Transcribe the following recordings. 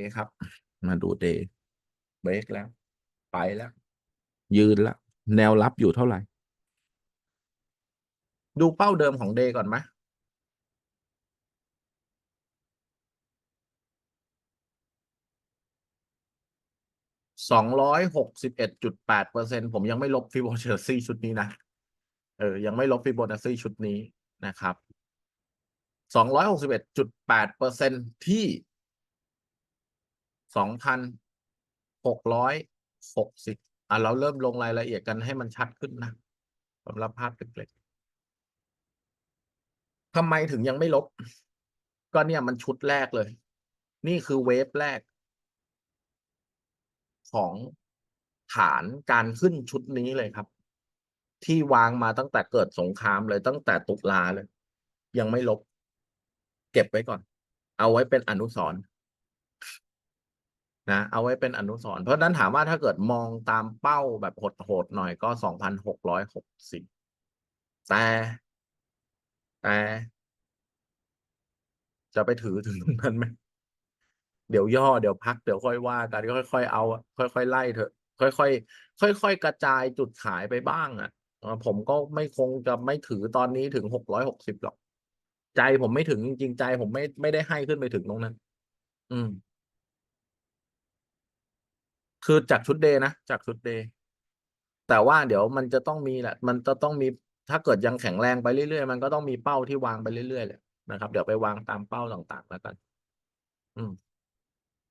ย์ครับ มาดูเดย์เบรกแล้ว ไปแล้ว ยืนแล้ว แนวรับอยู่เท่าไหร่ ดูเป้าเดิมของเดย์ก่อนไหมสองร้อยหกสิบเอ็ดจุดแปดเปอร์เซ็นผมยังไม่ลบฟิโบนัชชีชุดนี้นะ เออ ยังไม่ลบฟิโบนัชชีชุดนี้นะครับสองร้อยหกสิบเอ็ดจุดแปดเปอร์เซ็นที่ สองพันหกร้อยหกสิบอะเราเริ่มลงรายละเอียดกันให้มันชัดขึ้นนะสำหรับภาพเล็กๆทำไมถึงยังไม่ลบ ก็เนี่ยมันชุดแรกเลย นี่คือเวฟแรก ของฐานการขึ้นชุดนี้เลยครับ ที่วางมาตั้งแต่เกิดสงครามเลยตั้งแต่ตุลาเลย ยังไม่ลบ เก็บไว้ก่อน เอาไว้เป็นอนุสรณ์ นะเอาไว้เป็นอนุสรณ์เพราะนั้นถามว่าถ้าเกิดมองตามเป้าแบบโหดๆหน่อยก็สองพันหกร้อยหกสิบแต่แต่ จะไปถือถึงตรงนั้นไหมเดี๋ยวย่อเดี๋ยวพักเดี๋ยวค่อยว่ากันค่อยๆเอาค่อยๆไล่เถอะ ค่อยๆค่อยๆกระจายจุดขายไปบ้าง อะผมก็ไม่คงจะไม่ถือตอนนี้ถึงหกร้อยหกสิบหรอก ใจผมไม่ถึงจริงๆใจผมไม่ไม่ได้ให้ขึ้นไปถึงตรงนั้น อืม คือจากชุดเดย์นะ จากชุดเดย์แต่ว่าเดี๋ยวมันจะต้องมีแหละ มันจะต้องมีถ้าเกิดยังแข็งแรงไปเรื่อยๆ มันก็ต้องมีเป้าที่วางไปเรื่อยๆแหละนะครับ เดี๋ยวไปวางตามเป้าต่างๆ แล้วกัน อืม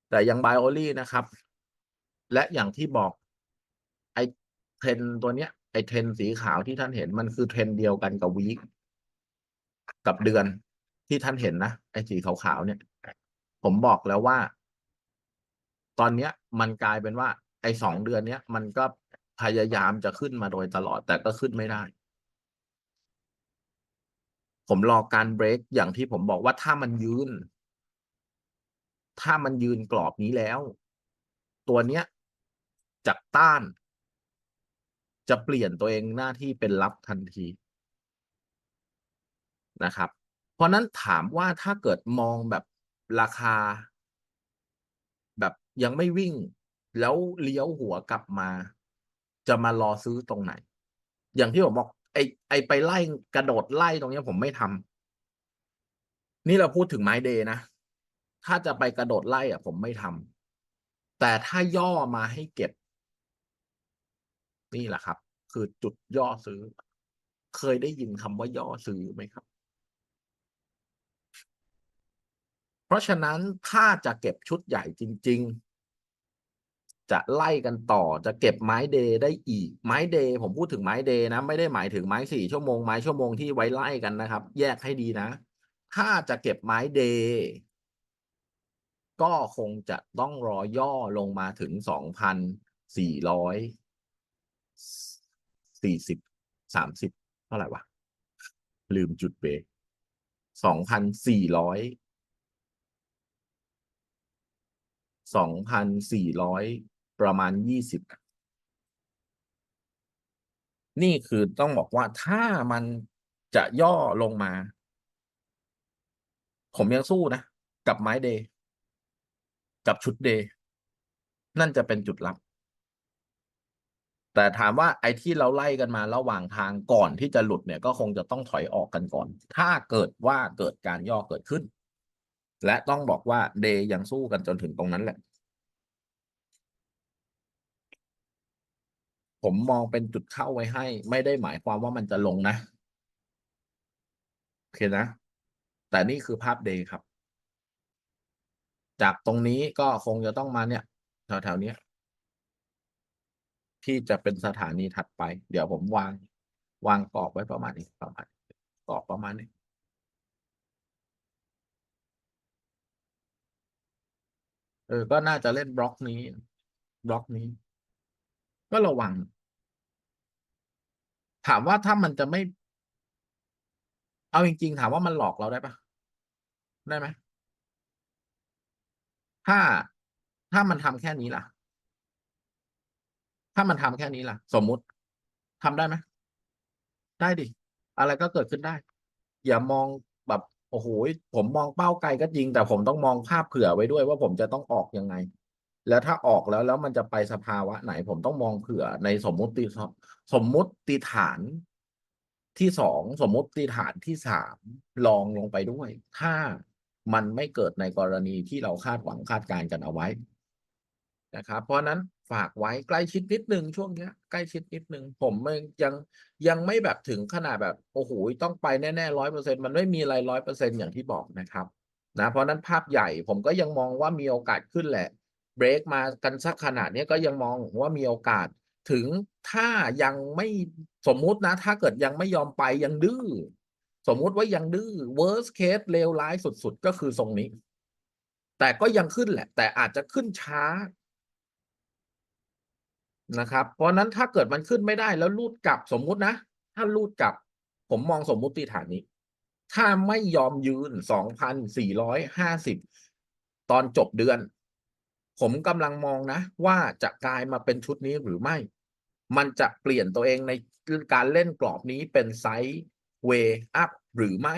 แต่ยังไบโอลี่นะครับ และอย่างที่บอกไอเทรนตัวเนี้ยไอเทรนสีขาวที่ท่านเห็นมันคือเทรนเดียวกันกับวีคกับเดือนที่ท่านเห็นนะไอสีขาวๆเนี่ย ผมบอกแล้วว่า ตอนเนี้ยมันกลายเป็นว่า ไอ้สองเดือนเนี้ยมันก็พยายามจะขึ้นมาโดยตลอดแต่ก็ขึ้นไม่ได้ ผมรอการเบรกอย่างที่ผมบอกว่าถ้ามันยืน ถ้ามันยืนกรอบนี้แล้ว ตัวเนี้ยจากต้าน จะเปลี่ยนตัวเองหน้าที่เป็นรับทันทีนะครับ เพราะนั้นถามว่าถ้าเกิดมองแบบราคา ยังไม่วิ่ง แล้วเลี้ยวหัวกลับมา จะมารอซื้อตรงไหน อย่างที่ผมบอก ไอไอไปไล่กระโดดไล่ตรงนี้ผมไม่ทำนี่เราพูดถึงไม้เดย์นะ ถ้าจะไปกระโดดไล่อะผมไม่ทำแต่ถ้าย่อมาให้เก็บ นี่แหละครับ คือจุดย่อซื้อ เคยได้ยินคำว่าย่อซื้อไหมครับเพราะฉะนั้นถ้าจะเก็บชุดใหญ่จริง จะไล่กันต่อจะเก็บไม้เดย์ได้อีกไม้เดย์ผมพูดถึงไม้เดย์นะ ไม่ได้หมายถึงไม้สี่ชั่วโมงไม้ชั่วโมงที่ไว้ไล่กันนะครับ แยกให้ดีนะ ถ้าจะเก็บไม้เดย์ก็คงจะต้องรอย่อลงมาถึงสองพันสี่ร้อยสี่สิบสามสิบเท่าไหร่วะ ลืมจุดเบรกสองพันสี่ร้อยสองพันสี่ร้อย ประมาณยี่สิบนี่คือต้องบอกว่าถ้ามันจะย่อลงมา ผมยังสู้นะ กับไม้เดย์กับชุดเดย์นั่นจะเป็นจุดลับ แต่ถามว่าไอ้ที่เราไล่กันมาระหว่างทางก่อนที่จะหลุดเนี่ย ก็คงจะต้องถอยออกกันก่อน ถ้าเกิดว่าเกิดการย่อเกิดขึ้น และต้องบอกว่าเดย์ยังสู้กันจนถึงตรงนั้นแหละ ผมมองเป็นจุดเข้าไว้ให้ ไม่ได้หมายความว่ามันจะลงนะ โอเคนะ แต่นี่คือภาพเดย์ครับ จากตรงนี้ก็คงจะต้องมาเนี่ยแถวๆนี้ที่จะเป็นสถานีถัดไป เดี๋ยวผมวาง วางกรอบไว้ประมาณนี้ประมาณกรอบประมาณนี้เออ ก็น่าจะเล่นบล็อกนี้ บล็อกนี้ ก็ระวัง ถามว่าถ้ามันจะไม่ เอาจริง ๆ ถามว่ามันหลอกเราได้ปะได้ไหมถ้าถ้ามันทำแค่นี้ล่ะ ถ้ามันทำแค่นี้ล่ะ สมมุติทำได้ไหมได้ดิ อะไรก็เกิดขึ้นได้ อย่ามองแบบโอ้โหผมมองเป้าไกลก็จริง แต่ผมต้องมองภาพเผื่อไว้ด้วยว่าผมจะต้องออกยังไง แล้วถ้าออกแล้วแล้วมันจะไปสภาวะไหน ผมต้องมองเผื่อในสมมุติสมมุติฐานที่สองสมมุติฐานที่สามลองลงไปด้วย ถ้ามันไม่เกิดในกรณีที่เราคาดหวังคาดการณ์กันเอาไว้นะครับ เพราะฉะนั้นฝากไว้ใกล้ชิดนิดนึงช่วงเนี้ยใกล้ชิดนิดนึงผมยังยังไม่แบบถึงขนาดแบบโอ้โหต้องไปแน่ๆร้อยเปอร์เซ็นมันไม่มีอะไรร้อยเปอร์เซ็นอย่างที่บอกนะครับ นะ เพราะนั้นภาพใหญ่ผมก็ยังมองว่ามีโอกาสขึ้นแหละ เบรกมากันสักขนาดนี้ก็ยังมองว่ามีโอกาสถึงถ้ายังไม่สมมุตินะ ถ้าเกิดยังไม่ยอมไปยังดื้อสมมุติว่ายังดื้อ worst case เลวร้ายสุด ๆ ก็คือทรงนี้ แต่ก็ยังขึ้นแหละ แต่อาจจะขึ้นช้านะครับ เพราะนั้นถ้าเกิดมันขึ้นไม่ได้แล้วลูดกลับสมมุตินะ ถ้าลูดกลับ ผมมองสมมุติฐานนี้ ถ้าไม่ยอมยืนสองพันสี่ร้อยห้าสิบตอนจบเดือน ผมกำลังมองนะ ว่าจะกลายมาเป็นชุดนี้หรือไม่ มันจะเปลี่ยนตัวเองในการเล่นกรอบนี้เป็นไซด์เวอัพหรือไม่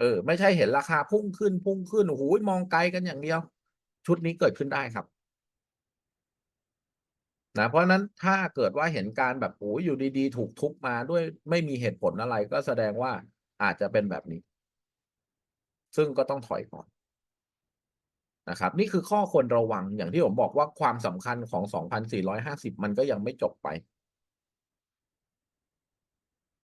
เออไม่ใช่เห็นราคาพุ่งขึ้นพุ่งขึ้นโอ้โหมองไกลกันอย่างเดียว ชุดนี้เกิดขึ้นได้ครับนะเพราะนั้นถ้าเกิดว่าเห็นการแบบโอ้ยอยู่ดีๆ ถูกทุบมาด้วยไม่มีเหตุผลอะไรก็แสดงว่าอาจจะเป็นแบบนี้ ซึ่งก็ต้องถอยก่อน นะครับนี่คือข้อควรระวังอย่างที่ผมบอกว่าความสำคัญของ 2,450 มันก็ยังไม่จบไป